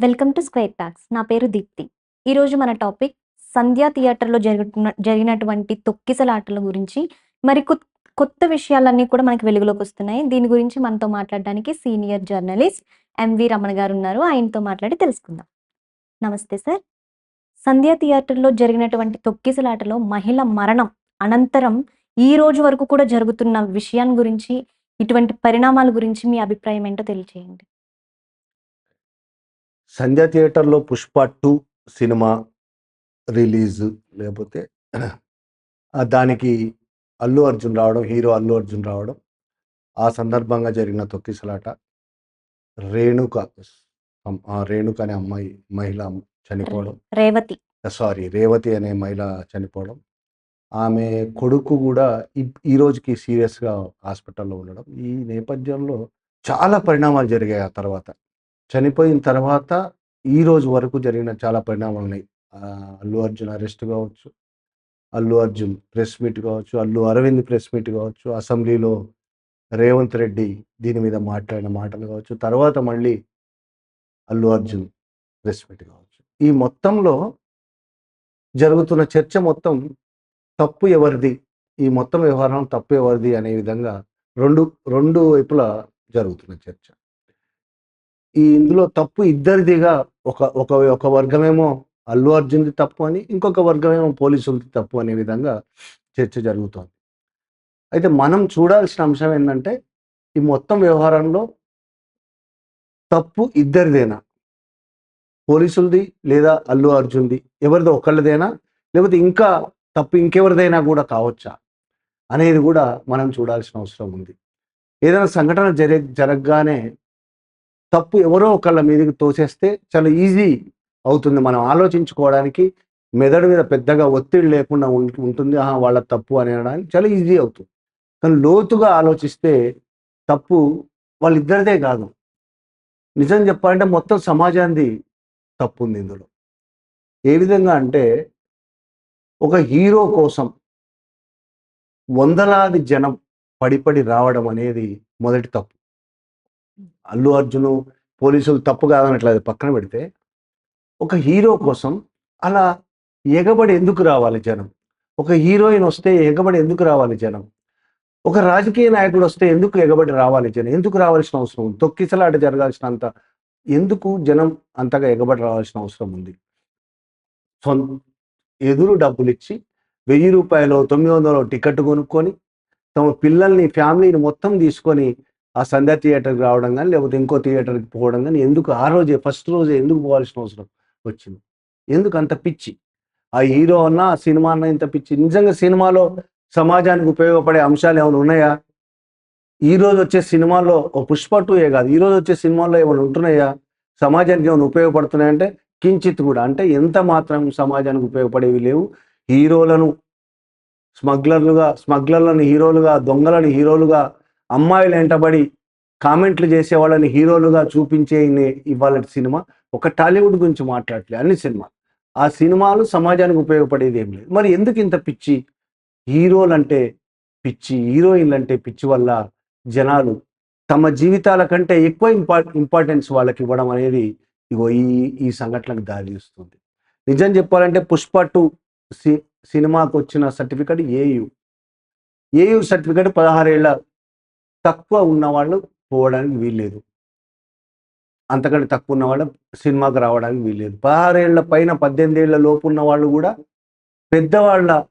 Welcome to square talks. నా పేరు దీప్తి. ఈరోజు మన టాపిక్ సంధ్యా థియేటర్లో జరుగుతున్న జరిగినటువంటి తొక్కిసలాటల గురించి మరి కొ- కొత్త విషయాలన్నీ కూడా మనకి వెలుగులోకి వస్తున్నాయి. దీని గురించి మనతో మాట్లాడడానికి సీనియర్ జర్నలిస్ట్ ఎంవి రమణ గారు ఉన్నారు. ఆయనతో మాట్లాడి తెలుసుకుందాం. నమస్తే సార్. సంధ్యా థియేటర్లో జరిగినటువంటి తొక్కిసలాటలో మహిళ మరణం అనంతరం ఈ రోజు వరకు కూడా జరుగుతున్న విషయాన్ని గురించి ఇటువంటి పరిణామాల గురించి మీ అభిప్రాయం ఏంటో తెలియచేయండి. సంధ్య థియేటర్లో పుష్ప టూ సినిమా రిలీజ్ లేకపోతే దానికి అల్లు అర్జున్ రావడం హీరో అల్లు అర్జున్ రావడం ఆ సందర్భంగా జరిగిన తొక్కిసలాట. రేణుక రేణుక అనే అమ్మాయి మహిళ చనిపోవడం. రేవతి. సారీ రేవతి అనే మహిళ చనిపోవడం. ఆమె కొడుకు కూడా ఈ- ఈ రోజుకి సీరియస్గా హాస్పిటల్లో ఉండడం. ఈ నేపథ్యంలో చాలా పరిణామాలు జరిగాయి ఆ తర్వాత. చనిపోయిన తర్వాత ఈ రోజు వరకు జరిగిన చాలా పరిణామాలు ఉన్నాయి. అల్లు అర్జున్ అరెస్ట్ కావచ్చు అల్లు అర్జున్ ప్రెస్ మీట్ కావచ్చు అల్లు అరవింద్ ప్రెస్ మీట్ కావచ్చు అసెంబ్లీలో రేవంత్ రెడ్డి దీని మీద మాట్లాడిన మాటలు కావచ్చు తర్వాత మళ్ళీ అల్లు అర్జున్ ప్రెస్ మీట్ కావచ్చు. ఈ మొత్తంలో జరుగుతున్న చర్చ మొత్తం తప్పు ఎవరిది? ఈ మొత్తం వ్యవహారం తప్పు ఎవరిది? అనే విధంగా రెండు రెండు వైపులా జరుగుతున్న చర్చ. ఈ ఇందులో తప్పు ఇద్దరిదిగా ఒక ఒక ఒక వర్గమేమో అల్లు అర్జున్ది తప్పు అని ఇంకొక వర్గమేమో పోలీసులది తప్పు అనే విధంగా చర్చ జరుగుతోంది. అయితే మనం చూడాల్సిన అంశం ఏంటంటే ఈ మొత్తం వ్యవహారంలో తప్పు ఇద్దరిదేనా? పోలీసులది లేదా అల్లు అర్జున్ది? ఎవరిదో ఒకళ్ళదేనా? లేకపోతే ఇంకా తప్పు ఇంకెవరిదైనా కూడా కావచ్చా? అనేది కూడా మనం చూడాల్సిన అవసరం ఉంది. ఏదైనా సంఘటన జరి జరగగానే తప్పు ఎవరో ఒకళ్ళ మీదకి తోసేస్తే చాలా ఈజీ అవుతుంది మనం ఆలోచించుకోవడానికి. మెదడు మీద పెద్దగా ఒత్తిడి లేకుండా ఉంటుంది. ఆహా వాళ్ళ తప్పు అని అనడానికి చాలా ఈజీ అవుతుంది. కానీ లోతుగా ఆలోచిస్తే తప్పు వాళ్ళిద్దరిదే కాదు. నిజం చెప్పాలంటే మొత్తం సమాజాన్ని తప్పు ఉంది ఇందులో. ఏ విధంగా అంటే ఒక హీరో కోసం వందలాది జనం పడిపడి రావడం అనేది మొదటి తప్పు. అల్లు అర్జును పోలీసులు తప్పు కాదనట్లేదు పక్కన పెడితే ఒక హీరో కోసం అలా ఎగబడి ఎందుకు రావాలి జనం? ఒక హీరోయిన్ వస్తే ఎగబడి ఎందుకు రావాలి జనం? ఒక రాజకీయ నాయకుడు వస్తే ఎందుకు ఎగబడి రావాలి జనం? ఎందుకు రావాల్సిన అవసరం ఉంది? తొక్కిసలాట జరగాల్సినంత ఎందుకు జనం అంతగా ఎగబడి రావాల్సిన అవసరం ఉంది? సొ ఎదురు డబ్బులు ఇచ్చి వెయ్యి రూపాయలు తొమ్మిది వందలు టికెట్ కొనుక్కొని తమ పిల్లల్ని ఫ్యామిలీని మొత్తం తీసుకొని ఆ సంధ్యా థియేటర్కి రావడం కానీ లేకపోతే ఇంకో థియేటర్కి పోవడం కానీ ఎందుకు ఆ రోజే ఫస్ట్ రోజే ఎందుకు పోవాల్సిన అవసరం వచ్చింది? ఎందుకు అంత పిచ్చి? ఆ హీరో అన్న ఆ సినిమా అన్న ఇంత పిచ్చి? నిజంగా సినిమాలో సమాజానికి ఉపయోగపడే అంశాలు ఏమైనా ఉన్నాయా? ఈ రోజు వచ్చే సినిమాల్లో ఓ పుష్ప టూయే కాదు. ఈ రోజు వచ్చే సినిమాల్లో ఏమైనా ఉంటున్నాయా? సమాజానికి ఏమైనా ఉపయోగపడుతున్నాయంటే కించిత్ కూడా. అంటే ఎంత మాత్రం సమాజానికి ఉపయోగపడేవి లేవు. హీరోలను స్మగ్లర్లుగా స్మగ్లర్లను హీరోలుగా దొంగలను హీరోలుగా అమ్మాయిలు వెంటబడి కామెంట్లు చేసే వాళ్ళని హీరోలుగా చూపించే ఇవాళ సినిమా ఒక టాలీవుడ్ గురించి మాట్లాడలే అన్ని సినిమాలు. ఆ సినిమాలు సమాజానికి ఉపయోగపడేది ఏం లేదు. మరి ఎందుకు ఇంత పిచ్చి? హీరోలు అంటే పిచ్చి హీరోయిన్లు అంటే పిచ్చి వల్ల జనాలు తమ జీవితాల కంటే ఎక్కువ ఇంపా ఇంపార్టెన్స్ వాళ్ళకి ఇవ్వడం అనేది ఇగో ఈ ఈ సంఘటనకు దారితీస్తుంది నిజం చెప్పాలంటే పుష్ప టూ సి సినిమాకు వచ్చిన certificate A U. A U certificate పదహారేళ్ళ తక్కువ ఉన్న వాళ్ళు పోవడానికి వీల్లేదు. అంతకంటే తక్కువ ఉన్న వాళ్ళు సినిమాకి రావడానికి వీల్లేదు. పదహారేళ్ళ పైన పద్దెనిమిది ఏళ్ళ లోపు ఉన్న వాళ్ళు కూడా పెద్దవాళ్ళ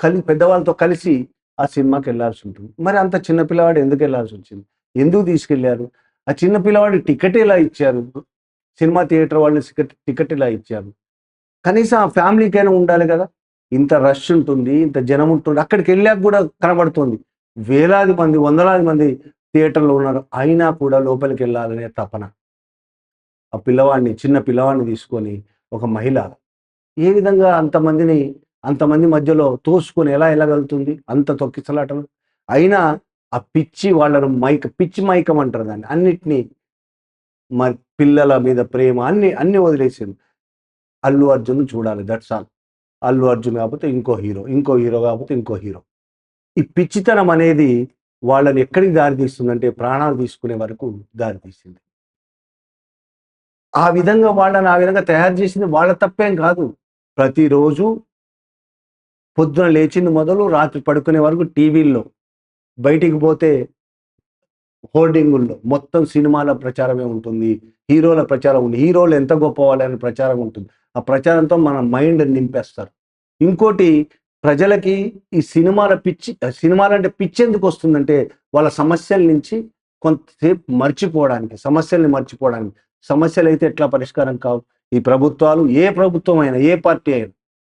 కలి పెద్దవాళ్ళతో కలిసి ఆ సినిమాకి వెళ్ళాల్సి ఉంటుంది. మరి అంత చిన్నపిల్లవాడు ఎందుకు వెళ్ళాల్సి వచ్చింది? ఎందుకు తీసుకెళ్ళారు? ఆ చిన్నపిల్లవాడు టికెట్ ఎలా ఇచ్చారు? సినిమా థియేటర్ వాళ్ళని టికెట్ టికెట్ ఎలా ఇచ్చారు? కనీసం ఆ ఫ్యామిలీకైనా ఉండాలి కదా. ఇంత రష్ ఉంటుంది ఇంత జనం ఉంటుంది. అక్కడికి వెళ్ళాక కూడా కనబడుతుంది. వేలాది మంది వందలాది మంది థియేటర్లో ఉన్నారు. అయినా కూడా లోపలికి వెళ్ళాలనే తపన. ఆ పిల్లవాడిని చిన్న పిల్లవాడిని తీసుకొని ఒక మహిళ ఏ విధంగా అంతమందిని అంతమంది మధ్యలో తోసుకొని ఎలా వెళ్ళగలుగుతుంది? అంత తొక్కిసలాటలు. అయినా ఆ పిచ్చి వాళ్ళను మైక పిచ్చి మైకం అంటారు దాన్ని. అన్నిటినీ మా పిల్లల మీద ప్రేమ అన్ని అన్ని వదిలేసింది. అల్లు అర్జున్ చూడాలి దట్స్ ఆల్. అల్లు అర్జున్ కాకపోతే ఇంకో హీరో ఇంకో హీరో కాకపోతే ఇంకో హీరో. ఈ పిచ్చితనం అనేది వాళ్ళని ఎక్కడికి దారితీస్తుందంటే ప్రాణాలు తీసుకునే వరకు దారి తీసింది. ఆ విధంగా వాళ్ళని ఆ విధంగా తయారు చేసింది వాళ్ళ తప్పేం కాదు. ప్రతిరోజు పొద్దున లేచింది మొదలు రాత్రి పడుకునే వరకు టీవీల్లో బయటికి పోతే హోర్డింగుల్లో మొత్తం సినిమాల ప్రచారమే ఉంటుంది. హీరోల ప్రచారం ఉంది హీరోలు ఎంత గొప్ప వాళ్ళని ప్రచారం ఉంటుంది. ఆ ప్రచారంతో మన మైండ్ నింపేస్తారు. ఇంకోటి ప్రజలకి ఈ సినిమాల పిచ్చి సినిమాలు అంటే పిచ్చి ఎందుకు వస్తుందంటే వాళ్ళ సమస్యల నుంచి కొంతసేపు మర్చిపోవడానికి సమస్యల్ని మర్చిపోవడానికి. సమస్యలు అయితే ఎట్లా పరిష్కారం కావు? ఈ ప్రభుత్వాలు ఏ ప్రభుత్వం అయినా ఏ పార్టీ అయినా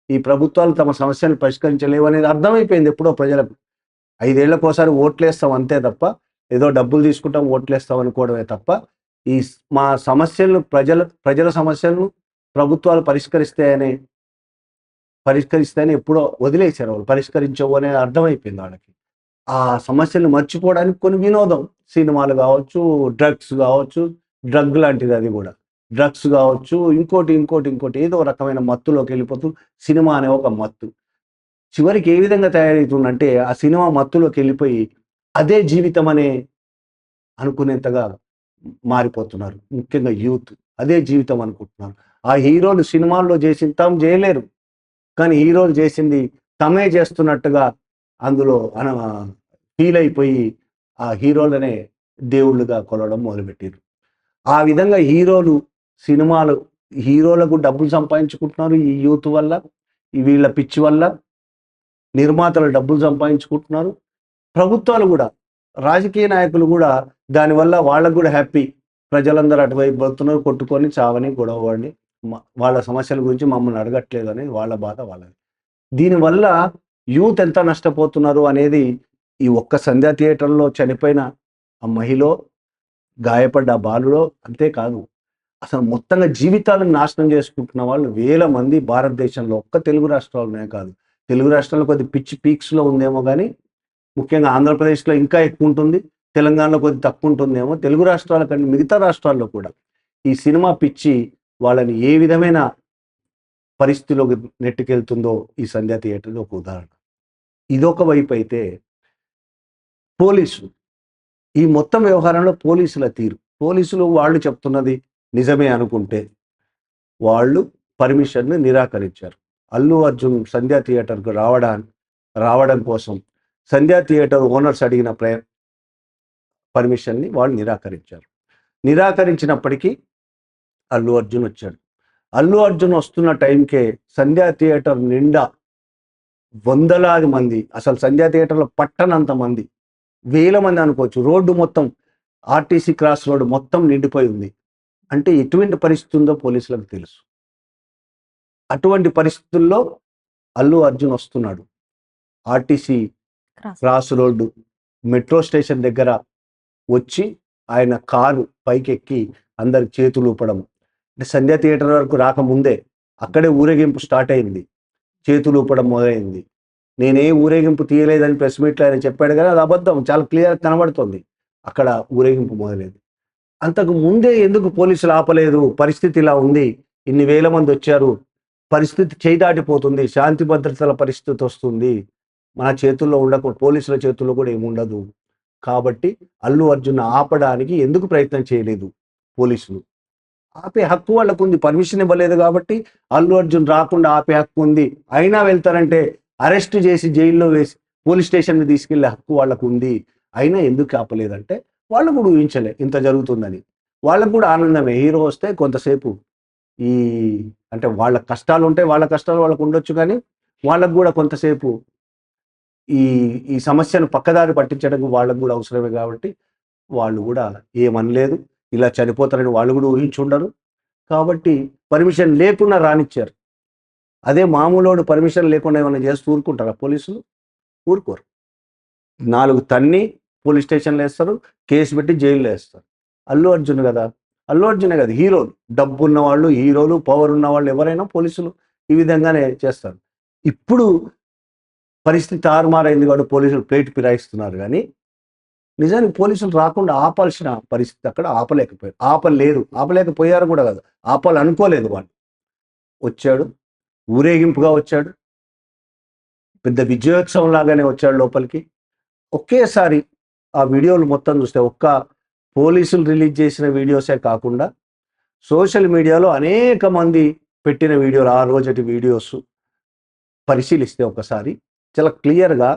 ఈ ప్రభుత్వాలు తమ సమస్యలను పరిష్కరించలేవు అనేది అర్థమైపోయింది ఎప్పుడో ప్రజలకు. ఐదేళ్ళకోసారి ఓట్లేస్తాం అంతే తప్ప ఏదో డబ్బులు తీసుకుంటాం ఓట్లేస్తాం అనుకోవడమే తప్ప ఈ మా సమస్యలను ప్రజల ప్రజల సమస్యలను ప్రభుత్వాలు పరిష్కరిస్తాయని పరిష్కరిస్తాయని ఎప్పుడో వదిలేశారు వాళ్ళు. పరిష్కరించవు అనేది అర్థమైపోయింది వాళ్ళకి. ఆ సమస్యలు మర్చిపోవడానికి కొన్ని వినోదం. సినిమాలు కావచ్చు డ్రగ్స్ కావచ్చు డ్రగ్ లాంటిది అది కూడా. డ్రగ్స్ కావచ్చు ఇంకోటి ఇంకోటి ఇంకోటి. ఏదో రకమైన మత్తులోకి వెళ్ళిపోతూ సినిమా అనే ఒక మత్తు. చివరికి ఏ విధంగా తయారవుతుందంటే ఆ సినిమా మత్తులోకి వెళ్ళిపోయి అదే జీవితం అనే అనుకునేంతగా మారిపోతున్నారు. ముఖ్యంగా యూత్. అదే జీవితం అనుకుంటున్నారు. ఆ హీరోలు సినిమాల్లో చేసిన తాము చేయలేరు. కానీ హీరోలు చేసింది తమే చేస్తున్నట్టుగా అందులో అన ఫీల్ అయిపోయి ఆ హీరోలనే దేవుళ్ళుగా కొలవడం మొదలుపెట్టారు ఆ విధంగా హీరోలు సినిమాలు హీరోలకు డబ్బులు సంపాదించుకుంటున్నారు ఈ యూత్ వల్ల వీళ్ళ పిచ్చి వల్ల నిర్మాతలు డబ్బులు సంపాదించుకుంటున్నారు. ప్రభుత్వాలు కూడా రాజకీయ నాయకులు కూడా దానివల్ల వాళ్ళకు కూడా హ్యాపీ. ప్రజలందరూ అటువైపు బతున్నారు కొట్టుకొని చావని గొడవని వాళ్ళ సమస్యల గురించి మమ్మల్ని అడగట్లేదు అనేది వాళ్ళ బాధ వాళ్ళది. దీనివల్ల యూత్ ఎంత నష్టపోతున్నారు అనేది ఈ ఒక్క సంధ్యా థియేటర్లో చనిపోయిన ఆ మహిళ గాయపడ్డ ఆ బాలులో అంతేకాదు. అసలు మొత్తంగా జీవితాలను నాశనం చేసుకుంటున్న వాళ్ళు వేల మంది భారతదేశంలో ఒక్క తెలుగు రాష్ట్రాల్లోనే కాదు. తెలుగు రాష్ట్రాల్లో కొద్ది పిచ్చి పీక్స్లో ఉందేమో కానీ ముఖ్యంగా ఆంధ్రప్రదేశ్లో ఇంకా ఎక్కువ ఉంటుంది తెలంగాణలో కొద్ది తక్కువ ఉంటుందేమో తెలుగు రాష్ట్రాల కంటే మిగతా రాష్ట్రాల్లో కూడా. ఈ సినిమా పిచ్చి వాళ్ళని ఏ విధమైన పరిస్థితిలోకి నెట్టుకెళ్తుందో ఈ సంధ్యా థియేటర్ ఒక ఉదాహరణ. ఇదొక వైపు అయితే పోలీసు ఈ మొత్తం వ్యవహారంలో పోలీసుల తీరు. పోలీసులు వాళ్ళు చెప్తున్నది నిజమే అనుకుంటే వాళ్ళు పర్మిషన్ను నిరాకరించారు. అల్లు అర్జున్ సంధ్యా థియేటర్కు రావడానికి రావడం కోసం సంధ్యా థియేటర్ ఓనర్స్ అడిగిన ప్రయ పర్మిషన్ని వాళ్ళు నిరాకరించారు. నిరాకరించినప్పటికీ అల్లు అర్జున్ వచ్చాడు. అల్లు అర్జున్ వస్తున్న టైంకే సంధ్యా థియేటర్ నిండా వందలాది మంది అసలు సంధ్యా థియేటర్లో పట్టనంత మంది వేల మంది అనుకోవచ్చు. రోడ్డు మొత్తం ఆర్టీసీ క్రాస్ రోడ్డు మొత్తం నిండిపోయి ఉంది. అంటే ఎటువంటి పరిస్థితి ఉందో పోలీసులకు తెలుసు. అటువంటి పరిస్థితుల్లో అల్లు అర్జున్ వస్తున్నాడు. RTC cross road metro station దగ్గర వచ్చి ఆయన కారు పైకెక్కి అందరికి చేతులు ఊపడం అంటే సంధ్యా థియేటర్ వరకు రాకముందే అక్కడే ఊరేగింపు స్టార్ట్ అయింది. చేతులు ఊపడం మొదలైంది. నేనే ఊరేగింపు తీయలేదని ప్రెస్ మీట్లో ఆయన చెప్పాడు కానీ అది అబద్ధం చాలా క్లియర్ కనబడుతుంది. అక్కడ ఊరేగింపు మొదలైంది. అంతకు ముందే ఎందుకు పోలీసులు ఆపలేదు? పరిస్థితి ఇలా ఉంది. ఇన్ని వేల మంది వచ్చారు. పరిస్థితి చేయి దాటిపోతుంది. శాంతి భద్రతల పరిస్థితి వస్తుంది. మన చేతుల్లో ఉండక పోలీసుల చేతుల్లో కూడా ఏముండదు కాబట్టి అల్లు అర్జున్ ఆపడానికి ఎందుకు ప్రయత్నం చేయలేదు పోలీసులు? ఆపే హక్కు వాళ్ళకు ఉంది పర్మిషన్ ఇవ్వలేదు కాబట్టి అల్లు అర్జున్ రాకుండా ఆపే హక్కు ఉంది. అయినా వెళ్తారంటే అరెస్ట్ చేసి జైల్లో వేసి పోలీస్ స్టేషన్కి తీసుకెళ్ళే హక్కు వాళ్ళకు ఉంది అయినా ఎందుకు ఆపలేదంటే వాళ్ళు కూడా ఊహించలే ఇంత జరుగుతుందని. వాళ్ళకు కూడా ఆనందమే. హీరో వస్తే కొంతసేపు ఈ అంటే వాళ్ళ కష్టాలు ఉంటాయి వాళ్ళ కష్టాలు వాళ్ళకు ఉండొచ్చు కానీ వాళ్ళకు కూడా కొంతసేపు ఈ ఈ సమస్యను పక్కదారి పట్టించడానికి వాళ్ళకు కూడా అవసరమే కాబట్టి వాళ్ళు కూడా ఏమనలేదు. ఇలా చనిపోతారని వాళ్ళు కూడా ఊహించుండరు కాబట్టి పర్మిషన్ లేకుండా రానిచ్చారు. అదే మామూలు పర్మిషన్ లేకుండా ఏమైనా చేస్తూ ఊరుకుంటారా పోలీసులు? ఊరుకోరు. నాలుగు తన్ని పోలీస్ స్టేషన్లో వేస్తారు కేసు పెట్టి జైల్లో వేస్తారు. అల్లు అర్జున్ కదా. అల్లు అర్జునే కదా హీరోలు డబ్బు ఉన్న వాళ్ళు హీరోలు పవర్ ఉన్న వాళ్ళు ఎవరైనా పోలీసులు ఈ విధంగానే చేస్తారు. ఇప్పుడు పరిస్థితి తారుమారైంది కాబట్టి పోలీసులు ప్లేట్ ఫిరాయిస్తున్నారు కానీ నిజానికి పోలీసులు రాకుండా ఆపాల్సిన పరిస్థితి అక్కడ ఆపలేకపోయారు. ఆపలేదు ఆపలేకపోయారు కూడా కాదు. ఆపాలి అనుకోలేదు వాళ్ళు. వచ్చాడు. ఊరేగింపుగా వచ్చాడు. పెద్ద విజయోత్సవం లాగానే వచ్చాడు లోపలికి. ఒకేసారి ఆ వీడియోలు మొత్తం చూస్తే ఒక్క పోలీసులు రిలీజ్ చేసిన వీడియోసే కాకుండా సోషల్ మీడియాలో అనేక మంది పెట్టిన వీడియోలు ఆ రోజటి వీడియోస్ పరిశీలిస్తే ఒకసారి చాలా క్లియర్గా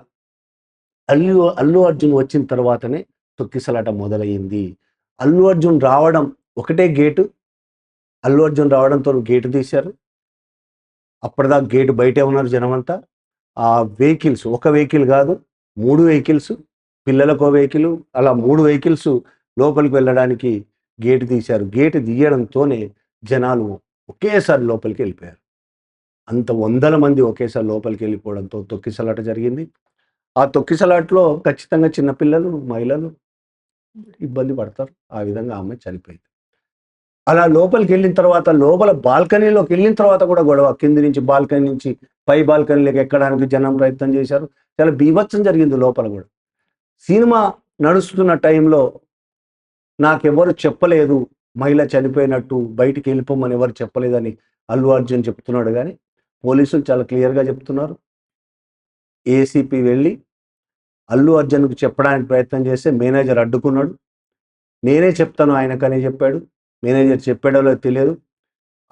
అల్లు అల్లు అర్జున్ వచ్చిన తర్వాతనే తొక్కిసలాట మొదలయ్యింది. అల్లు అర్జున్ రావడం ఒకటే గేటు. అల్లు అర్జున్ రావడంతో గేటు తీశారు. అప్పటిదాకా గేటు బయటే ఉన్నారు జనమంతా. ఆ వెహికల్స్ ఒక వెహికల్ కాదు మూడు వెహికల్స్ పిల్లలకు వెహికల్ అలా మూడు వెహికల్స్ లోపలికి వెళ్ళడానికి గేటు తీశారు. గేటు తీయడంతోనే జనాలు ఒకేసారి లోపలికి వెళ్ళిపోయారు. అంత వందల మంది ఒకేసారి లోపలికి వెళ్ళిపోవడంతో తొక్కిసలాట జరిగింది. ఆ తొక్కిసలాట్లో ఖచ్చితంగా చిన్నపిల్లలు మహిళలు ఇబ్బంది పడతారు. ఆ విధంగా ఆమె చనిపోయింది. అలా లోపలికి వెళ్ళిన తర్వాత లోపల బాల్కనీలోకి వెళ్ళిన తర్వాత కూడా గొడవ. కింది నుంచి బాల్కనీ నుంచి పై బాల్కనీలోకి ఎక్కడానికి జనం ప్రయత్నం చేశారు. చాలా బీభత్సం జరిగింది లోపల కూడా. సినిమా నడుస్తున్న టైంలో నాకెవరు చెప్పలేదు మహిళ చనిపోయినట్టు బయటికి వెళ్ళిపోమని ఎవరు చెప్పలేదని అల్లు అర్జున్ చెప్తున్నాడు కానీ పోలీసులు చాలా క్లియర్గా చెప్తున్నారు. ఏసీపీ వెళ్ళి అల్లు అర్జున్కు చెప్పడానికి ప్రయత్నం చేస్తే మేనేజర్ అడ్డుకున్నాడు. నేనే చెప్తాను ఆయనకనే చెప్పాడు. మేనేజర్ చెప్పాడో లేదో తెలియదు.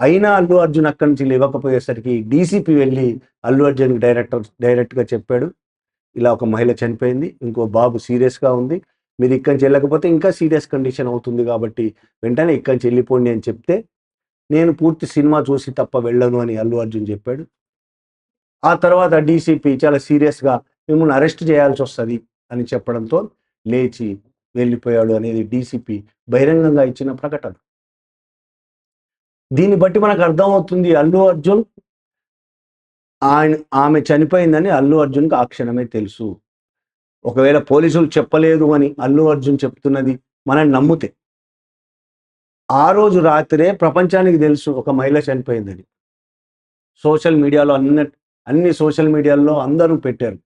అయినా అల్లు అర్జున్ అక్కడి నుంచి ఇవ్వకపోయేసరికి డీసీపీ వెళ్ళి అల్లు అర్జున్కి డైరెక్టర్ డైరెక్ట్గా చెప్పాడు. ఇలా ఒక మహిళ చనిపోయింది. ఇంకో బాబు సీరియస్గా ఉంది. మీరు ఇక్కడి నుంచి వెళ్ళకపోతే ఇంకా సీరియస్ కండిషన్ అవుతుంది కాబట్టి వెంటనే ఇక్కడి నుంచి వెళ్ళిపోండి అని చెప్తే నేను పూర్తి సినిమా చూసి తప్ప వెళ్ళను అని అల్లు అర్జున్ చెప్పాడు. ఆ తర్వాత డీసీపీ చాలా సీరియస్గా మిమ్మల్ని అరెస్ట్ చేయాల్సి వస్తుంది అని చెప్పడంతో లేచి వెళ్ళిపోయాడు అనేది డీసీపీ బహిరంగంగా ఇచ్చిన ప్రకటన. దీన్ని బట్టి మనకు అర్థమవుతుంది అల్లు అర్జున్ ఆయన ఆమె చనిపోయిందని అల్లు అర్జున్కి ఆ క్షణమే తెలుసు. ఒకవేళ పోలీసులు చెప్పలేదు అని అల్లు అర్జున్ చెప్తున్నది మనం నమ్మితే. ఆ రోజు రాత్రే ప్రపంచానికి తెలుసు ఒక మహిళ చనిపోయిందని. సోషల్ మీడియాలో అన్ని అన్ని సోషల్ మీడియాలో అందరూ పెట్టారు.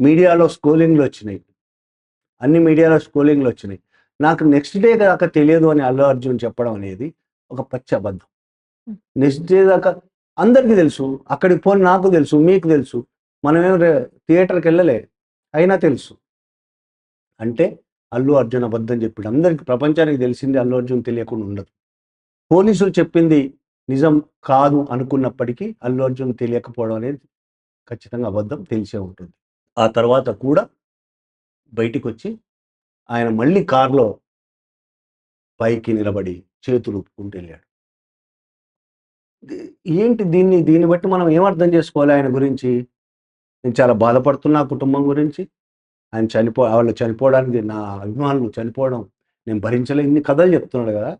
మీడియాలో స్కోలింగ్లు వచ్చినాయి. అన్ని మీడియాలో స్కోలింగ్లు వచ్చినాయి. నాకు నెక్స్ట్ డే దాకా తెలియదు అని అల్లు అర్జున్ చెప్పడం అనేది ఒక పచ్చి అబద్ధం. నెక్స్ట్ డే దాకా అందరికీ తెలుసు అక్కడికి పోని నాకు తెలుసు మీకు తెలుసు. మనమేం థియేటర్కి వెళ్ళలే అయినా తెలుసు. అంటే అల్లు అర్జున్ అబద్ధం చెప్పాడు. అందరికి ప్రపంచానికి తెలిసింది అల్లు అర్జున్ తెలియకుండా ఉండదు. పోలీసులు చెప్పింది నిజం కాదు అనుకున్నప్పటికీ అల్లు అర్జున్ తెలియకపోవడం అనేది ఖచ్చితంగా అబద్ధం తెలిసే ఉంటుంది. ఆ తర్వాత కూడా బయటికి వచ్చి ఆయన మళ్ళీ కారులో పైకి నిలబడి చేతులు ఊపుకుంటూ వెళ్ళాడు. ఏంటి దీన్ని దీన్ని బట్టి మనం ఏం అర్థం చేసుకోవాలి ఆయన గురించి? నేను చాలా బాధపడుతున్నా ఆ కుటుంబం గురించి. ఆయన చనిపో వాళ్ళు చనిపోవడానికి నా అభిమానులు చనిపోవడం నేను భరించలే. ఇన్ని కథలు చెప్తున్నాడు కదా.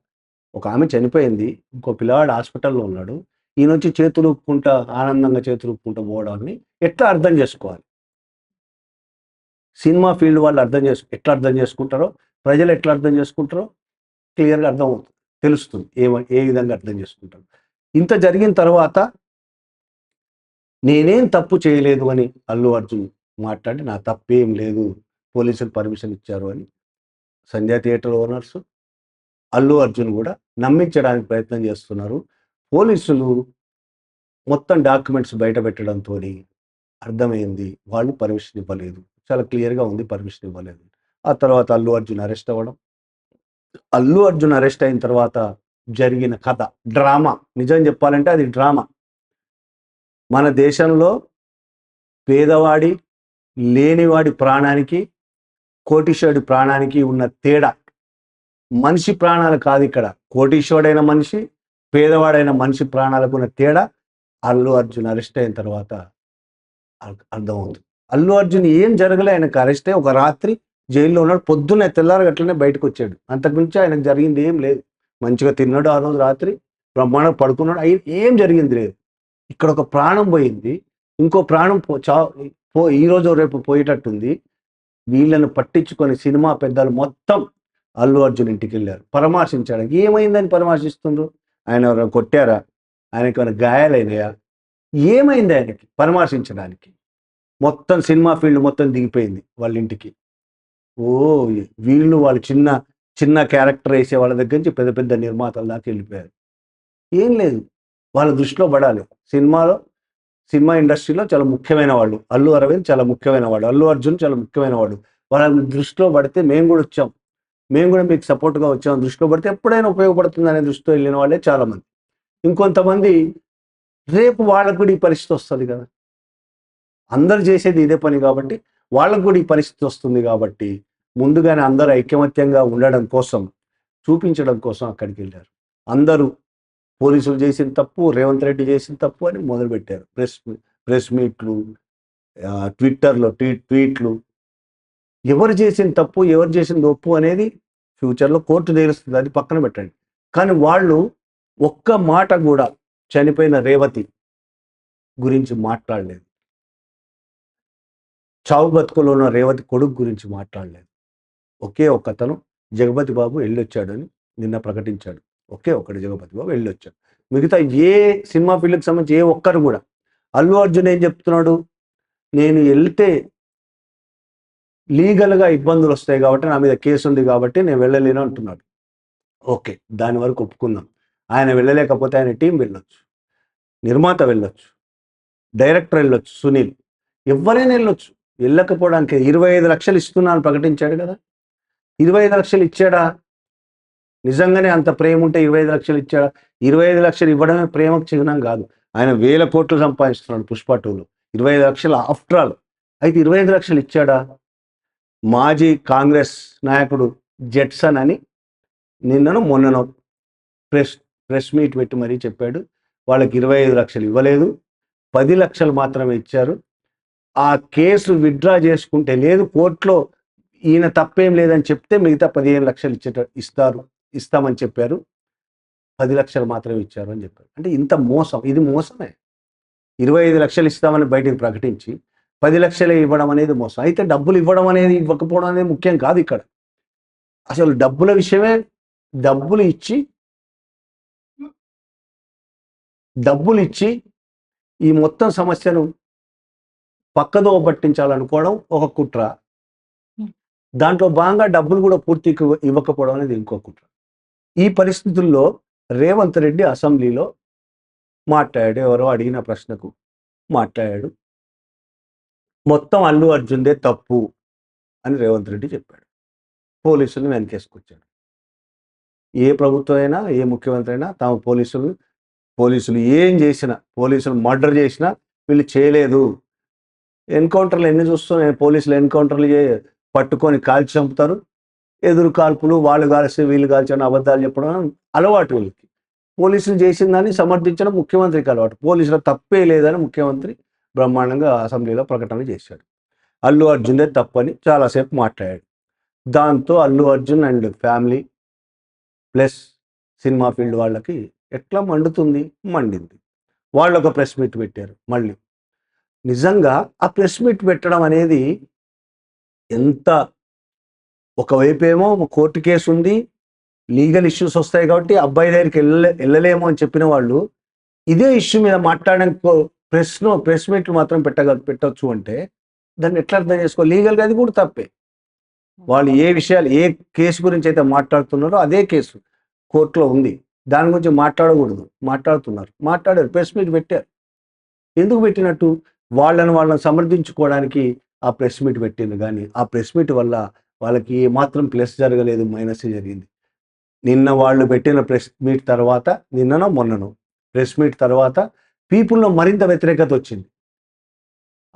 ఒక ఆమె చనిపోయింది. ఇంకో పిల్లవాడు హాస్పిటల్లో ఉన్నాడు. ఈయనొచ్చి చేతులు ఊపుకుంటా ఆనందంగా చేతులు ఊపుకుంటా పోవడాన్ని ఎట్లా అర్థం చేసుకోవాలి? సినిమా ఫీల్డ్ వాళ్ళు అర్థం చేసు ఎట్లా అర్థం చేసుకుంటారో ప్రజలు ఎట్లా అర్థం చేసుకుంటారో క్లియర్గా అర్థం అవుతుంది తెలుస్తుంది ఏ ఏ విధంగా అర్థం చేసుకుంటారు. ఇంత జరిగిన తర్వాత నేనేం తప్పు చేయలేదు అని అల్లు అర్జున్ మాట్లాడి నా తప్పు ఏం లేదు పోలీసులు పర్మిషన్ ఇచ్చారు అని సంధ్యా థియేటర్ ఓనర్స్ అల్లు అర్జున్ కూడా నమ్మించడానికి ప్రయత్నం చేస్తున్నారు. పోలీసులు మొత్తం డాక్యుమెంట్స్ బయట పెట్టడంతో అర్థమైంది వాళ్ళు పర్మిషన్ ఇవ్వలేదు. చాలా క్లియర్గా ఉంది పర్మిషన్ ఇవ్వలేదు. ఆ తర్వాత అల్లు అర్జున్ అరెస్ట్ అవ్వడం. అల్లు అర్జున్ అరెస్ట్ అయిన తర్వాత జరిగిన కథ డ్రామా నిజం చెప్పాలంటే అది డ్రామా. మన దేశంలో పేదవాడి లేనివాడి ప్రాణానికి కోటీశ్వరుడి ప్రాణానికి ఉన్న తేడా. మనిషి ప్రాణాలు కాదు ఇక్కడ. కోటీశ్వరుడైన మనిషి పేదవాడైన మనిషి ప్రాణాలకు ఉన్న తేడా అల్లు అర్జున్ అరెస్ట్ అయిన తర్వాత అర్థమవుతుంది అల్లు అర్జున్ ఏం జరగలే ఆయనకు అరెస్టే ఒక రాత్రి జైల్లో ఉన్నాడు. పొద్దున్న తెల్లారు అట్లనే బయటకు వచ్చాడు. అంతకుమించి ఆయనకు జరిగింది ఏం లేదు. మంచిగా తిన్నాడు ఆ రోజు రాత్రి బ్రహ్మాండం పడుకున్నాడు. అయి- ఏం జరిగింది లేదు. ఇక్కడ ఒక ప్రాణం పోయింది. ఇంకో ప్రాణం పో చా పో ఈ రోజు రేపు పోయేటట్టుంది. వీళ్ళను పట్టించుకొని సినిమా పెద్దలు మొత్తం అల్లు అర్జున్ ఇంటికి వెళ్ళారు. పరామర్శించడానికి ఏమైందని పరామర్శిస్తుండ్రు? ఆయన ఎవరైనా కొట్టారా? ఆయనకి ఏమైనా గాయాలైనాయా? ఏమైంది ఆయనకి? పరామర్శించడానికి. మొత్తం సినిమా ఫీల్డ్ మొత్తం దిగిపోయింది వాళ్ళ ఇంటికి ఓ వీళ్ళు వాళ్ళు చిన్న చిన్న క్యారెక్టర్ వేసే వాళ్ళ దగ్గర నుంచి పెద్ద పెద్ద నిర్మాతల దాకా వెళ్ళిపోయారు. ఏం లేదు వాళ్ళ దృష్టిలో పడాలి. సినిమాలో సినిమా ఇండస్ట్రీలో చాలా ముఖ్యమైన వాళ్ళు. అల్లు అరవింద్ చాలా ముఖ్యమైన వాడు. అల్లు అర్జున్ చాలా ముఖ్యమైన వాడు. వాళ్ళ దృష్టిలో పడితే మేము కూడా వచ్చాం. మేము కూడా మీకు సపోర్ట్గా వచ్చాం. దృష్టిలో పడితే ఎప్పుడైనా ఉపయోగపడుతుంది అనే దృష్టితో వెళ్ళిన వాళ్ళే చాలామంది. ఇంకొంతమంది రేపు వాళ్ళకు కూడా ఈ పరిస్థితి వస్తుంది కదా. అందరు చేసేది ఇదే పని కాబట్టి వాళ్ళకు కూడా ఈ పరిస్థితి వస్తుంది కాబట్టి ముందుగానే అందరూ ఐకమత్యంగా ఉండడం కోసం చూపించడం కోసం అక్కడికి వెళ్ళారు. అందరూ పోలీసులు చేసిన తప్పు రేవంత్ రెడ్డి చేసిన తప్పు అని మొదలుపెట్టారు. ప్రెస్ ప్రెస్ మీట్లు ట్విట్టర్లో ట్వీట్ ట్వీట్లు. ఎవరు చేసిన తప్పు ఎవరు చేసిన ఒప్పు అనేది ఫ్యూచర్లో కోర్టు తేలుస్తుంది అది పక్కన పెట్టండి. కానీ వాళ్ళు ఒక్క మాట కూడా చనిపోయిన రేవతి గురించి మాట్లాడలేదు. చావు బతుకులో ఉన్న రేవతి కొడుకు గురించి మాట్లాడలేదు. ఒకే ఒక అతను జగపతి బాబు వెళ్ళొచ్చాడు అని నిన్న ప్రకటించాడు. ఒకే ఒక్కడు జగపతి బాబు వెళ్ళొచ్చాడు మిగతా ఏ సినిమా ఫీల్డ్కి సంబంధించి ఏ ఒక్కరు కూడా అల్లు అర్జున్ ఏం చెప్తున్నాడు? నేను వెళ్తే లీగల్గా ఇబ్బందులు వస్తాయి కాబట్టి నా మీద కేసు ఉంది కాబట్టి నేను వెళ్ళలేను అంటున్నాడు. ఓకే దాని వరకు ఒప్పుకుందాం. ఆయన వెళ్ళలేకపోతే ఆయన టీం వెళ్ళొచ్చు. నిర్మాత వెళ్ళొచ్చు. డైరెక్టర్ వెళ్ళొచ్చు. సునీల్. ఎవరైనా వెళ్ళొచ్చు. వెళ్ళకపోవడానికి ఇరవై ఐదు లక్షలు ఇస్తున్నాను ప్రకటించాడు కదా. ఇరవై ఐదు లక్షలు ఇచ్చాడా? నిజంగానే అంత ప్రేమ ఉంటే ఇరవై ఐదు లక్షలు ఇచ్చాడా? ఇరవై ఐదు లక్షలు ఇవ్వడమే ప్రేమకు చిహ్నం కాదు. ఆయన వేల కోట్లు సంపాదిస్తున్నాడు పుష్ప టూలో. ఇరవై ఐదు లక్షలు ఆఫ్టర్ ఆల్. అయితే ఇరవై ఐదు లక్షలు ఇచ్చాడా? మాజీ కాంగ్రెస్ నాయకుడు జెట్సన్ అని నిన్నను మొన్నను ప్రెస్ ప్రెస్ మీట్ పెట్టి మరీ చెప్పాడు. వాళ్ళకి ఇరవై ఐదు లక్షలు ఇవ్వలేదు. పది లక్షలు మాత్రమే ఇచ్చారు. ఆ కేసు విత్డ్రా చేసుకుంటే లేదు కోర్టులో ఈయన తప్పేం లేదని చెప్తే మిగతా పదిహేను లక్షలు ఇచ్చేట ఇస్తారు ఇస్తామని చెప్పారు. పది లక్షలు మాత్రమే ఇచ్చారు అని చెప్పారు. అంటే ఇంత మోసం ఇది మోసమే. ఇరవై ఐదు లక్షలు ఇస్తామని బయటకు ప్రకటించి పది లక్షలే ఇవ్వడం అనేది మోసం. అయితే డబ్బులు ఇవ్వడం అనేది ఇవ్వకపోవడం అనేది ముఖ్యం కాదు ఇక్కడ. అసలు డబ్బుల విషయమే డబ్బులు ఇచ్చి డబ్బులు ఇచ్చి ఈ మొత్తం సమస్యను పక్కదో పట్టించాలనుకోవడం ఒక కుట్ర. దాంట్లో భాగంగా డబ్బులు కూడా పూర్తి ఇవ్వకపోవడం అనేది ఇంకో కుట్ర. ఈ పరిస్థితుల్లో రేవంత్ రెడ్డి అసెంబ్లీలో మాట్లాడాడు. ఎవరో అడిగిన ప్రశ్నకు మాట్లాడాడు. మొత్తం అల్లు అర్జున్దే తప్పు అని రేవంత్ రెడ్డి చెప్పాడు. పోలీసులను వెనకేసుకొచ్చాడు. ఏ ప్రభుత్వం అయినా ఏ ముఖ్యమంత్రి అయినా తమ పోలీసులు పోలీసులు ఏం చేసినా పోలీసులు మర్డర్ చేసినా వీళ్ళు చేయలేదు. ఎన్కౌంటర్లు ఎన్ని చూస్తున్నాయి పోలీసులు ఎన్కౌంటర్లు పట్టుకొని కాల్చి చంపుతారు. ఎదురు కాల్పులు వాళ్ళు కాల్చి వీళ్ళు కాల్చి అని అబద్ధాలు చెప్పడం అలవాటు వీళ్ళకి. పోలీసులు చేసిన దాన్ని సమర్థించడం ముఖ్యమంత్రికి అలవాటు. పోలీసుల తప్పే లేదని ముఖ్యమంత్రి బ్రహ్మాండంగా అసెంబ్లీలో ప్రకటన చేశాడు. అల్లు అర్జున్దే తప్పని చాలాసేపు మాట్లాడాడు. దాంతో Allu Arjun and family plus cinema field వాళ్ళకి ఎట్లా మండుతుంది? మండింది. వాళ్ళు ఒక ప్రెస్ మీట్ పెట్టారు మళ్ళీ. నిజంగా ఆ ప్రెస్ మీట్ పెట్టడం అనేది ఎంత ఒకవైపు ఏమో కోర్టు కేసు ఉంది లీగల్ ఇష్యూస్ వస్తాయి కాబట్టి అబ్బాయి దగ్గరికి వెళ్ళలే వెళ్ళలేమో అని చెప్పిన వాళ్ళు ఇదే ఇష్యూ మీద మాట్లాడడానికి ప్రెస్ను ప్రెస్ మీట్లు మాత్రం పెట్టగ పెట్టవచ్చు అంటే దాన్ని ఎట్లా అర్థం చేసుకో లీగల్గా అది కూడా తప్పే. వాళ్ళు ఏ విషయాలు ఏ కేసు గురించి అయితే మాట్లాడుతున్నారో అదే కేసు కోర్టులో ఉంది. దాని గురించి మాట్లాడకూడదు మాట్లాడుతున్నారు. మాట్లాడారు ప్రెస్ మీట్ పెట్టారు. ఎందుకు పెట్టినట్టు? వాళ్ళని వాళ్ళని సమర్థించుకోవడానికి ఆ ప్రెస్ మీట్ పెట్టింది. కానీ ఆ ప్రెస్ మీట్ వల్ల వాళ్ళకి ఏమాత్రం ప్లస్ జరగలేదు మైనస్ జరిగింది. నిన్న వాళ్ళు పెట్టిన ప్రెస్ మీట్ తర్వాత నిన్ననో మొన్ననో ప్రెస్ మీట్ తర్వాత పీపుల్లో మరింత వ్యతిరేకత వచ్చింది.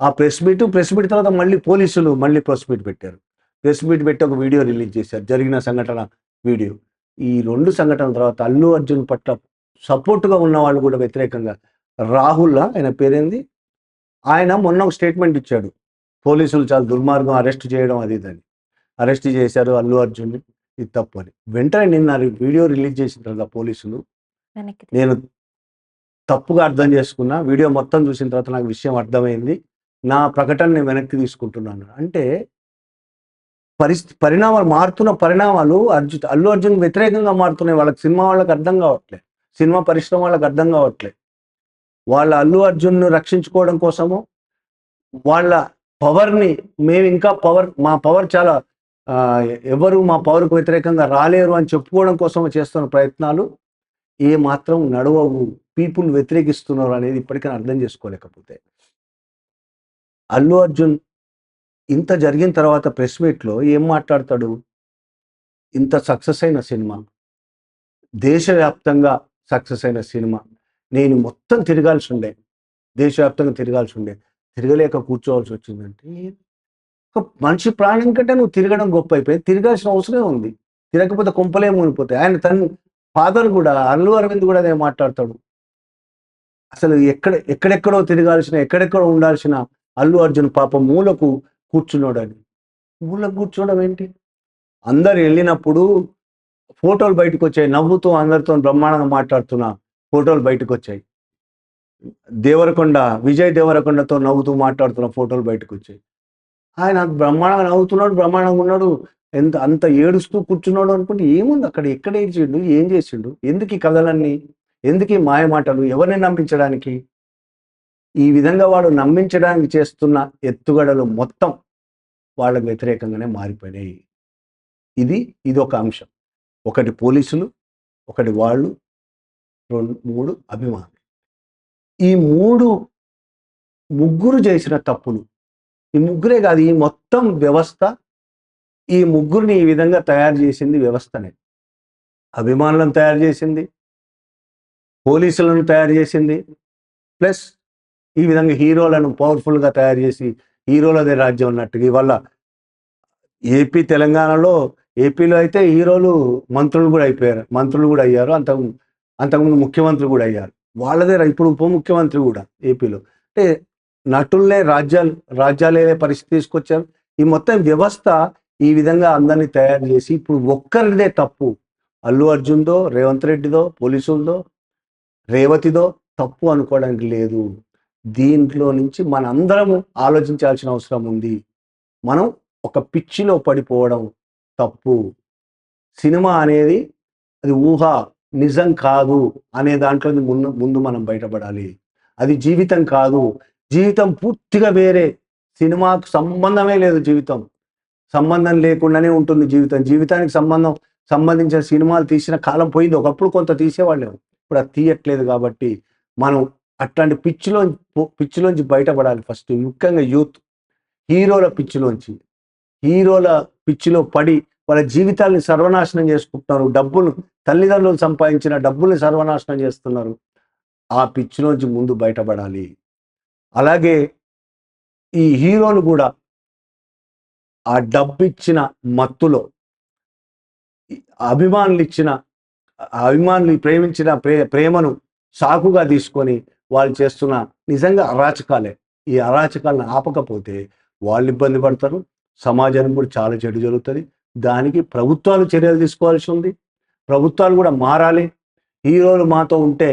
ఆ ప్రెస్ మీట్ ప్రెస్ మీట్ తర్వాత మళ్ళీ పోలీసులు మళ్ళీ ప్రెస్ మీట్ పెట్టారు. ప్రెస్ మీట్ పెట్టి ఒక వీడియో రిలీజ్ చేశారు. జరిగిన సంఘటన వీడియో. ఈ రెండు సంఘటనల తర్వాత అల్లు అర్జున్ పట్ల సపోర్ట్గా ఉన్న వాళ్ళు కూడా వ్యతిరేకంగా. రాహుల్ ఆయన పేరేంది? ఆయన మొన్న ఒక స్టేట్మెంట్ ఇచ్చాడు. పోలీసులు చాలా దుర్మార్గం అరెస్ట్ చేయడం అది ఇదని అరెస్ట్ చేశారు అల్లు అర్జున్ ఇది తప్పు అని. వెంటనే నిన్న వీడియో రిలీజ్ చేసిన తర్వాత పోలీసులు నేను తప్పుగా అర్థం చేసుకున్నా వీడియో మొత్తం చూసిన తర్వాత నాకు విషయం అర్థమైంది నా ప్రకటన నేను వెనక్కి తీసుకుంటున్నాను. అంటే పరిస్థితి పరిణామాలు మారుతున్న పరిణామాలు అర్జున్ అల్లు అర్జున్ వ్యతిరేకంగా మారుతున్నాయి. వాళ్ళకి సినిమా వాళ్ళకి అర్థం కావట్లేదు సినిమా పరిశ్రమ వాళ్ళకి అర్థం కావట్లేదు వాళ్ళ అల్లు అర్జున్ను రక్షించుకోవడం కోసము వాళ్ళ పవర్ని మేము ఇంకా పవర్ మా పవర్ చాలా ఎవరు మా పవర్కు వ్యతిరేకంగా రాలేరు అని చెప్పుకోవడం కోసం చేస్తున్న ప్రయత్నాలు ఏ మాత్రం నడవవు పీపుల్ వ్యతిరేకిస్తున్నారు అనేది ఇప్పటికైనా అర్థం చేసుకోలేకపోతే. అల్లు అర్జున్ ఇంత జరిగిన తర్వాత ప్రెస్ మీట్లో ఏం మాట్లాడతాడు? ఇంత సక్సెస్ అయిన సినిమా దేశవ్యాప్తంగా సక్సెస్ అయిన సినిమా నేను మొత్తం తిరగాల్సి ఉండే. దేశవ్యాప్తంగా తిరగాల్సి ఉండే. తిరగలేక కూర్చోవాల్సి వచ్చిందంటే ఒక మనిషి ప్రాణం కంటే నువ్వు తిరగడం గొప్ప అయిపోయింది. తిరగాల్సిన అవసరం ఉంది. తిరగకపోతే కొంపలే మునిపోతాయి ఆయన తన ఫాదర్ కూడా అల్లు అరవింద్ కూడా అదే మాట్లాడతాడు. అసలు ఎక్కడ ఎక్కడెక్కడో తిరగాల్సిన ఎక్కడెక్కడో ఉండాల్సిన అల్లు అర్జున్ పాప మూలకు కూర్చున్నాడని. మూలకు కూర్చోవడం ఏంటి? అందరు వెళ్ళినప్పుడు ఫోటోలు బయటకు వచ్చాయి. నవ్వుతూ అందరితో బ్రహ్మాండంగా మాట్లాడుతున్నా. ఫోటోలు బయటకు వచ్చాయి దేవరకొండ విజయ్ దేవరకొండతో నవ్వుతూ మాట్లాడుతున్న ఫోటోలు బయటకు వచ్చాయి ఆయన బ్రహ్మాండంగా నవ్వుతున్నాడు బ్రహ్మాండంగా ఉన్నాడు ఎంత అంత ఏడుస్తూ కూర్చున్నాడు అనుకుంటే ఏముంది అక్కడ? ఎక్కడ ఏడ్చిండు? ఏం చేసిండు? ఎందుకు ఈ కథలన్నీ? ఎందుకు ఈ మాయమాటలు ఎవరిని నమ్మించడానికి? ఈ విధంగా వాడు నమ్మించడానికి చేస్తున్న ఎత్తుగడలు మొత్తం వాళ్ళకు వ్యతిరేకంగానే మారిపోయినాయి. ఇది ఇది ఒక అంశం. ఒకటి పోలీసులు ఒకటి వాళ్ళు రెండు మూడు అభిమానం ఈ మూడు ముగ్గురు చేసిన తప్పులు ఈ ముగ్గురే కాదు ఈ మొత్తం వ్యవస్థ ఈ ముగ్గురిని ఈ విధంగా తయారు చేసింది వ్యవస్థనే. అభిమానులను తయారు చేసింది పోలీసులను తయారు చేసింది ప్లస్ ఈ విధంగా హీరోలను పవర్ఫుల్గా తయారు చేసి హీరోలదే రాజ్యం అన్నట్టుగా ఇవాళ ఏపీ తెలంగాణలో ఏపీలో అయితే హీరోలు మంత్రులు కూడా అయిపోయారు మంత్రులు కూడా అయ్యారు. అంతకు అంతకుముందు ముఖ్యమంత్రి కూడా అయ్యారు. వాళ్ళదే దగ్గర ఇప్పుడు ఉప ముఖ్యమంత్రి కూడా ఏపీలో. అంటే నటులనే రాజ్యాలు రాజ్యాలే పరిస్థితి తీసుకొచ్చారు. ఈ మొత్తం వ్యవస్థ ఈ విధంగా అందరినీ తయారు చేసి ఇప్పుడు ఒక్కరిదే తప్పు. అల్లు అర్జున్దో రేవంత్ రెడ్డిదో పోలీసులదో రేవతిదో తప్పు అనుకోవడానికి లేదు. దీంట్లో నుంచి మనందరము ఆలోచించాల్సిన అవసరం ఉంది. మనం ఒక పిచ్చిలో పడిపోవడం తప్పు. సినిమా అనేది అది ఊహ. నిజం కాదు అనే దాంట్లో ముందు ముందు మనం బయటపడాలి. అది జీవితం కాదు. జీవితం పూర్తిగా వేరే. సినిమాకు సంబంధమే లేదు జీవితం. సంబంధం లేకుండానే ఉంటుంది జీవితం. జీవితానికి సంబంధం సంబంధించిన సినిమాలు తీసిన కాలం పోయింది. ఒకప్పుడు కొంత తీసేవాళ్ళం ఇప్పుడు అది తీయట్లేదు కాబట్టి మనం అట్లాంటి పిచ్చిలో పిచ్చిలోంచి బయటపడాలి ఫస్ట్. ముఖ్యంగా యూత్. హీరోల పిచ్చిలోంచి. హీరోల పిచ్చిలో పడి వాళ్ళ జీవితాల్ని సర్వనాశనం చేసుకుంటున్నారు. డబ్బులు తల్లిదండ్రులు సంపాదించిన డబ్బుల్ని సర్వనాశనం చేస్తున్నారు. ఆ పిచ్చిలోంచి ముందు బయటపడాలి. అలాగే ఈ హీరోలు కూడా ఆ డబ్బు ఇచ్చిన మత్తులో అభిమానులు ఇచ్చిన అభిమానులు ప్రేమించిన ప్రే ప్రేమను సాకుగా తీసుకొని వాళ్ళు చేస్తున్న నిజంగా అరాచకాలే. ఈ అరాచకాలను ఆపకపోతే వాళ్ళు ఇబ్బంది పడతారు. సమాజానికి కూడా చాలా చెడు జరుగుతుంది. దానికి ప్రభుత్వాలు చర్యలు తీసుకోవాల్సి ఉంది. ప్రభుత్వాలు కూడా మారాలి. హీరోలు మాతో ఉంటే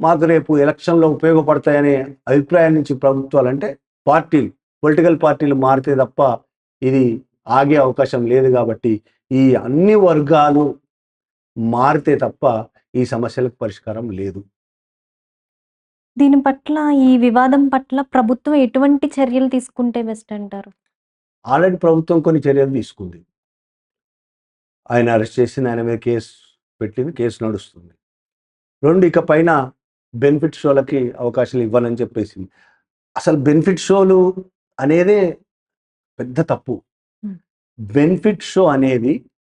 మాకు రేపు ఎలక్షన్లో ఉపయోగపడతాయనే అభిప్రాయం నుంచి ప్రభుత్వాలు అంటే పార్టీలు పొలిటికల్ పార్టీలు మారితే తప్ప ఇది ఆగే అవకాశం లేదు కాబట్టి ఈ అన్ని వర్గాలు మారితే తప్ప ఈ సమస్యలకు పరిష్కారం లేదు. దీని పట్ల ఈ వివాదం పట్ల ప్రభుత్వం ఎటువంటి చర్యలు తీసుకుంటే బెస్ట్ అంటారు? ఆల్రెడీ ప్రభుత్వం కొన్ని చర్యలు తీసుకుంది. ఆయన అరెస్ట్ చేసింది ఆయన మీద కేసు పెట్టింది కేసు నడుస్తుంది. రెండు ఇక పైన బెనిఫిట్ షోలకి అవకాశాలు ఇవ్వాలని చెప్పేసింది. అసలు బెనిఫిట్ షోలు అనేదే పెద్ద తప్పు. బెనిఫిట్ షో అనేది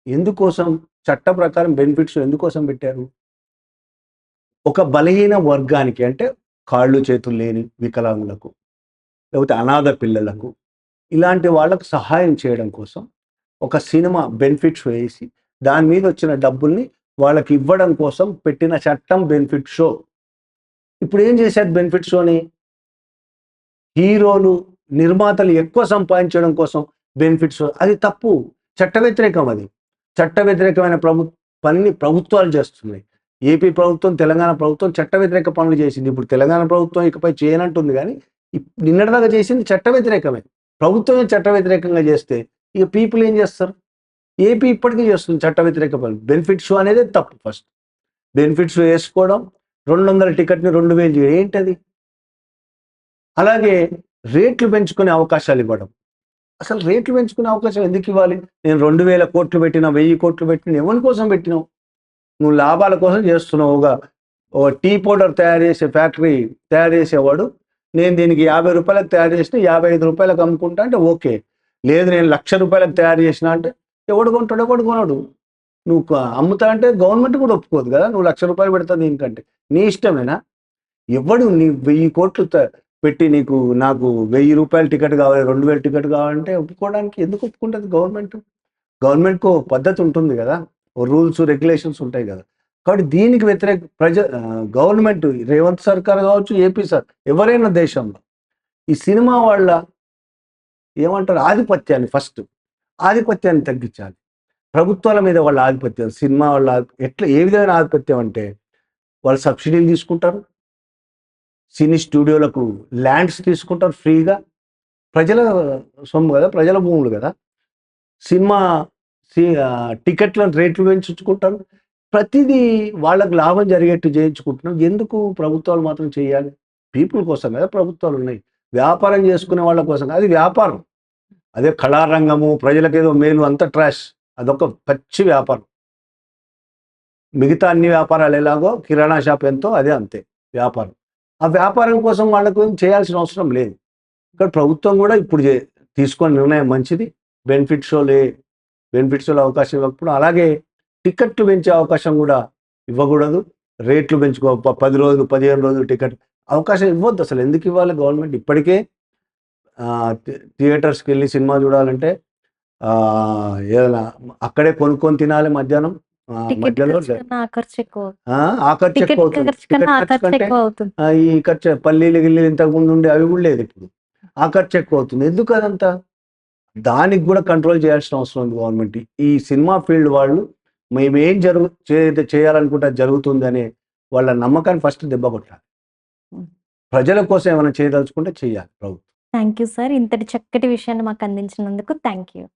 ఎందుకోసం చట్ట ప్రకారం బెనిఫిట్ షో ఎందుకోసం పెట్టారు? ఒక బలహీన వర్గానికి అంటే కాళ్ళు చేతులు లేని వికలాంగులకు లేకపోతే అనాథ పిల్లలకు ఇలాంటి వాళ్ళకు సహాయం చేయడం కోసం ఒక సినిమా బెనిఫిట్ షో వేసి దాని మీద వచ్చిన డబ్బుల్ని వాళ్ళకి ఇవ్వడం కోసం పెట్టిన చట్టం బెనిఫిట్ షో. ఇప్పుడు ఏం చేశారు బెనిఫిట్ షోని? హీరోలు నిర్మాతలు ఎక్కువ సంపాదించడం కోసం బెనిఫిట్ షో. అది తప్పు. చట్ట వ్యతిరేకం అది. చట్ట వ్యతిరేకమైన ప్రభు పనిని ప్రభుత్వాలు చేస్తున్నాయి. ఏపీ ప్రభుత్వం తెలంగాణ ప్రభుత్వం చట్ట వ్యతిరేక పనులు చేసింది. ఇప్పుడు తెలంగాణ ప్రభుత్వం ఇకపై చేయనంటుంది కానీ నిన్నటిదాకా చేసింది చట్ట వ్యతిరేకమే. ప్రభుత్వమే చట్ట వ్యతిరేకంగా చేస్తే ఇక పీపుల్ ఏం చేస్తారు? ఏపీ ఇప్పటికీ చేస్తుంది చట్ట వ్యతిరేక పనులు బెనిఫిట్ షో అనేది తప్పు ఫస్ట్ బెనిఫిట్ షో వేసుకోవడం రెండు వందల టికెట్ని రెండు వేలు చేయడం. ఏంటది? అలాగే రేట్లు పెంచుకునే అవకాశాలు ఇవ్వడం. అసలు రేట్లు పెంచుకునే అవకాశం ఎందుకు ఇవ్వాలి? నేను రెండు వేల కోట్లు పెట్టినా వెయ్యి కోట్లు పెట్టిన ఎవరి కోసం పెట్టినావు? నువ్వు లాభాల కోసం చేస్తున్నావు ఒక టీ పౌడర్ తయారు చేసే ఫ్యాక్టరీ తయారు చేసేవాడు నేను దీనికి యాభై రూపాయలకు తయారు చేసిన యాభై ఐదు రూపాయలకు అమ్ముకుంటా అంటే ఓకే. లేదు నేను లక్ష రూపాయలకు తయారు చేసిన అంటే ఎవడు కొంటాడు ఎవడు కొనడు. నువ్వు అమ్ముతా అంటే గవర్నమెంట్ కూడా ఒప్పుకోదు కదా నువ్వు లక్ష రూపాయలు పెడతావు దీనికంటే. నీ ఇష్టమేనా? ఎవడు నీ వెయ్యి కోట్లు పెట్టి నీకు నాకు వెయ్యి రూపాయల టికెట్ కావాలి రెండు వేల టికెట్ కావాలంటే ఒప్పుకోవడానికి ఎందుకు ఒప్పుకుంటుంది గవర్నమెంట్? గవర్నమెంట్కు పద్ధతి ఉంటుంది కదా రూల్స్ రెగ్యులేషన్స్ ఉంటాయి కదా. కాబట్టి దీనికి వ్యతిరేక ప్రజ గవర్నమెంట్ రేవంత్ సర్కార్ కావచ్చు ఏపీ సార్ ఎవరైనా దేశంలో ఈ సినిమా వాళ్ళ ఏమంటారు ఆధిపత్యాన్ని ఫస్ట్ ఆధిపత్యాన్ని తగ్గించాలి. ప్రభుత్వాల మీద వాళ్ళ ఆధిపత్యం సినిమా వాళ్ళ ఎట్లా ఏ విధమైన ఆధిపత్యం అంటే వాళ్ళు సబ్సిడీలు తీసుకుంటారు. సినీ స్టూడియోలకు ల్యాండ్స్ తీసుకుంటారు ఫ్రీగా. ప్రజల సొమ్ము కదా ప్రజల భూములు కదా. సినిమా సి- టికెట్ల రేట్లు పెంచుకుంటారు. ప్రతిదీ వాళ్ళకు లాభం జరిగేట్టు చేయించుకుంటున్నాం. ఎందుకు ప్రభుత్వాలు మాత్రం చేయాలి? పీపుల్ కోసం కదా ప్రభుత్వాలు ఉన్నాయి. వ్యాపారం చేసుకునే వాళ్ళ కోసం అది వ్యాపారం. అదే కళారంగము ప్రజలకు ఏదో మేలు అంత ట్రాష్. అదొక పచ్చి వ్యాపారం. మిగతా అన్ని వ్యాపారాలు ఎలాగో కిరాణా షాప్ ఎంతో అదే అంతే వ్యాపారం. ఆ వ్యాపారం కోసం వాళ్ళకు చేయాల్సిన అవసరం లేదు. ఇక్కడ ప్రభుత్వం కూడా ఇప్పుడు చే- తీసుకున్న నిర్ణయం మంచిది. బెనిఫిట్ షోలే బెనిఫిట్ షోలు అవకాశం ఇవ్వకపోవడం. అలాగే టికెట్లు పెంచే అవకాశం కూడా ఇవ్వకూడదు. రేట్లు పెంచుకో పది రోజులు పదిహేను రోజులు టికెట్ అవకాశం ఇవ్వద్దు అసలు. ఎందుకు ఇవ్వాలి గవర్నమెంట్? ఇప్పటికే థియేటర్స్కి వెళ్ళి సినిమా చూడాలంటే ఆ, ఏదైనా అక్కడే కొనుక్కొని తినాలి మధ్యాహ్నం. మధ్యలో ఆ ఖర్చు ఎక్కువ అవుతుంది. ఈ ఖర్చు పల్లీలు గిల్లీలు ఇంతకు ముందు ఉండే అవి కూడా లేదు ఇప్పుడు. ఆ ఖర్చు ఎక్కువ అవుతుంది. ఎందుకు అదంతా? దానికి కూడా కంట్రోల్ చేయాల్సిన అవసరం ఉంది గవర్నమెంట్. ఈ సినిమా ఫీల్డ్ వాళ్ళు మేమేం జరుగు చే- చేయాలనుకుంటే జరుగుతుంది అనే వాళ్ళ నమ్మకాన్ని ఫస్ట్ దెబ్బ కొట్టాలి. ప్రజల కోసం ఏమైనా చేయదలుచుకుంటే చేయాలి ప్రభుత్వం. Thank you sir. ఇంతటి చక్కటి విషయాన్ని మాకు అందించినందుకు థ్యాంక్ యూ